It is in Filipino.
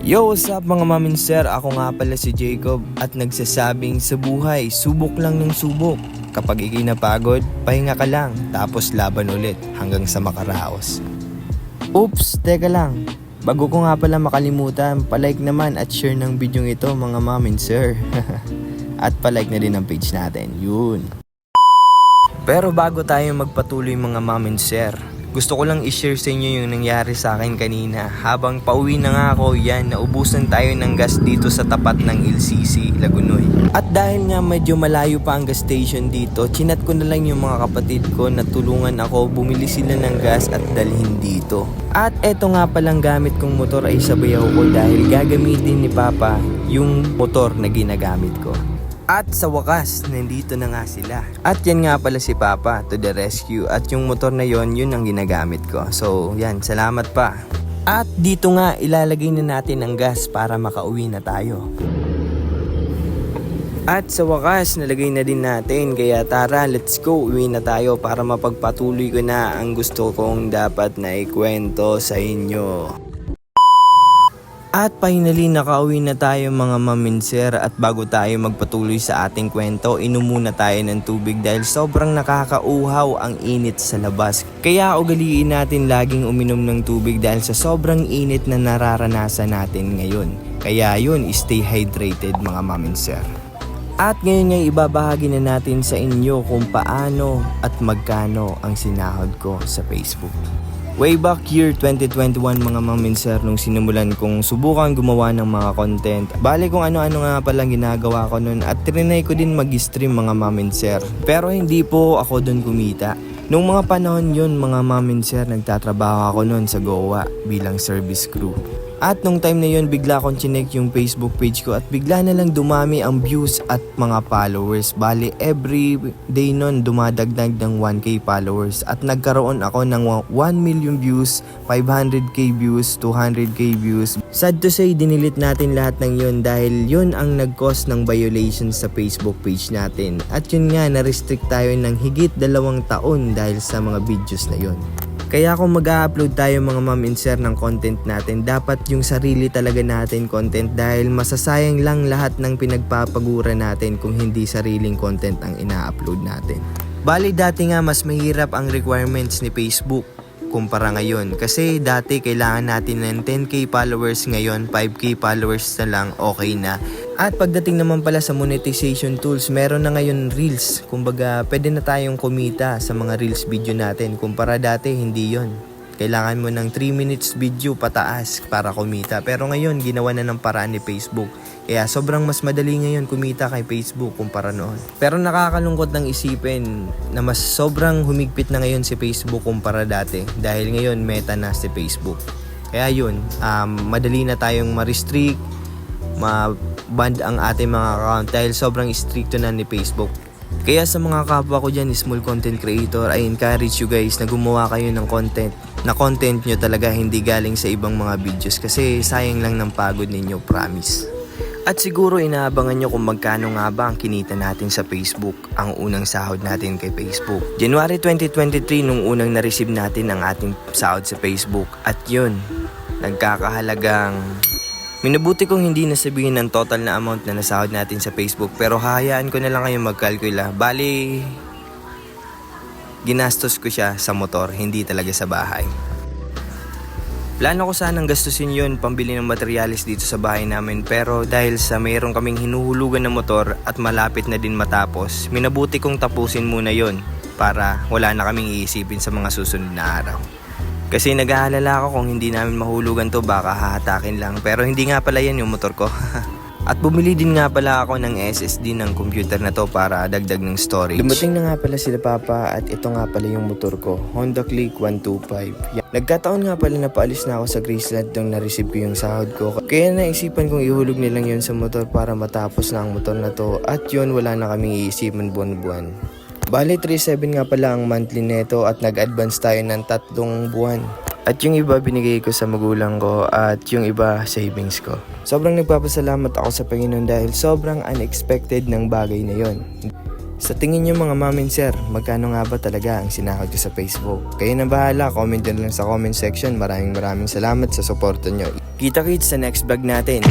Yo, what's up mga mamin sir? Ako nga pala si Jacob at nagsasabing sa buhay, subok lang ng subok. Kapag ikay napagod, pahinga ka lang, tapos laban ulit hanggang sa makaraos. Oops, teka lang. Bago ko nga pala makalimutan, palike naman at share ng video ito mga mamin sir. at palike na din ang page natin, yun. Pero bago tayo magpatuloy mga mamin sir, gusto ko lang i-share sa inyo yung nangyari sa akin kanina. Habang pauwi na nga ako, yan, naubusan tayo ng gas dito sa tapat ng LCC, Lagunoy. At dahil nga medyo malayo pa ang gas station dito, chinat ko na lang yung mga kapatid ko na tulungan ako bumili sila ng gas at dalhin dito. At eto nga palang gamit kong motor ay sabayaw ko dahil gagamitin ni Papa yung motor na ginagamit ko. At sa wakas, nandito na nga sila. At yan nga pala si Papa to the rescue. At yung motor na yon, yun ang ginagamit ko. So, yan, salamat pa. At dito nga, ilalagay na natin ang gas para makauwi na tayo. At sa wakas, nalagay na din natin. Kaya tara, let's go. Uwi na tayo para mapagpatuloy ko na ang gusto kong dapat na ikwento sa inyo. At finally nakauwi na tayo mga maminser at bago tayo magpatuloy sa ating kwento, inom muna tayo ng tubig dahil sobrang nakakauhaw ang init sa labas. Kaya ugaliin natin laging uminom ng tubig dahil sa sobrang init na nararanasan natin ngayon. Kaya yun, stay hydrated mga maminser. At ngayon nga ibabahagi na natin sa inyo kung paano at magkano ang sinahod ko sa Facebook. Way back year 2021 mga maminser nung sinimulan kong subukan gumawa ng mga content. Bale kung ano-ano nga palang ginagawa ko nun at trinay ko din mag-stream mga maminser. Pero hindi po ako dun kumita. Nung mga panahon yun mga maminser nagtatrabaho ako nun sa Goa bilang service crew. At nung time na yun, bigla akong chinek yung Facebook page ko at bigla na lang dumami ang views at mga followers. Bali, every day nun dumadagdag ng 1k followers at nagkaroon ako ng 1 million views, 500k views, 200k views. Sad to say, dinilit natin lahat ng yun dahil yun ang nag-cause ng violation sa Facebook page natin. At yun nga, na-restrict tayo ng higit dalawang taon dahil sa mga videos na yun. Kaya kung mag-upload tayo mga ma'am and sir ng content natin, dapat yung sarili talaga natin content dahil masasayang lang lahat ng pinagpapagura natin kung hindi sariling content ang ina-upload natin. Bali dati nga mas mahirap ang requirements ni Facebook kumpara ngayon. Kasi dati kailangan natin ng 10k followers ngayon, 5k followers na lang, okay na. At pagdating naman pala sa monetization tools, meron na ngayon Reels. Kumbaga, pwede na tayong kumita sa mga Reels video natin. Kumpara dati, hindi yon kailangan mo ng 3 minutes video pataas para kumita. Pero ngayon, ginawa na ng paraan ni Facebook. Kaya sobrang mas madali ngayon kumita kay Facebook kumpara noon. Pero nakakalungkot ng isipin na mas sobrang humigpit na ngayon si Facebook kumpara dati. Dahil ngayon, meta na si Facebook. Kaya yun, um, madali na tayong ma-restrict, ma-ban ang ating mga account dahil sobrang stricto na ni Facebook. Kaya sa mga kapwa ko dyan, small content creator, I encourage you guys na gumawa kayo ng content na content nyo talaga hindi galing sa ibang mga videos kasi sayang lang ng pagod ninyo, promise. At siguro inaabangan nyo kung magkano nga ba ang kinita natin sa Facebook, ang unang sahod natin kay Facebook. January 2023 nung unang na-receive natin ang ating sahod sa Facebook. At yun, nagkakahalagang Minabuti kong hindi nasabihin ng total na amount na nasahod natin sa Facebook pero hahayaan ko na lang kayo magkalkula. Bali, ginastos ko siya sa motor, hindi talaga sa bahay. Plano ko sanang gastusin yun pambili ng materyales dito sa bahay namin pero dahil sa mayroon kaming hinuhulugan ng motor at malapit na din matapos, minabuti kong tapusin muna yon para wala na kaming iisipin sa mga susunod na araw. Kasi nag-aalala ako kung hindi namin mahulugan to baka hahatakin lang pero hindi nga pala yan yung motor ko. At bumili din nga pala ako ng SSD ng computer na to para dagdag ng storage. Dumating na nga pala sila Papa at ito nga pala yung motor ko, Honda Click 125. Yan. Nagkataon nga pala na paalis na ako sa Graceland nung na-receive ko yung sahod ko. Kaya naisipan kong ihulog nilang yun sa motor para matapos na ang motor na to at yun wala na kaming iisipan buwan-buwan. Bali 3.7 nga pala ang monthly neto at nag-advance tayo ng tatlong buwan. At yung iba binigay ko sa magulang ko at yung iba savings ko. Sobrang nagpapasalamat ako sa Panginoon dahil sobrang unexpected ng bagay na yon. Sa tingin nyo mga mom and sir, magkano nga ba talaga ang sinakot ko sa Facebook? Kayo na bahala, comment nyo lang sa comment section. Maraming maraming salamat sa suporta nyo. Kita-kits sa next vlog natin.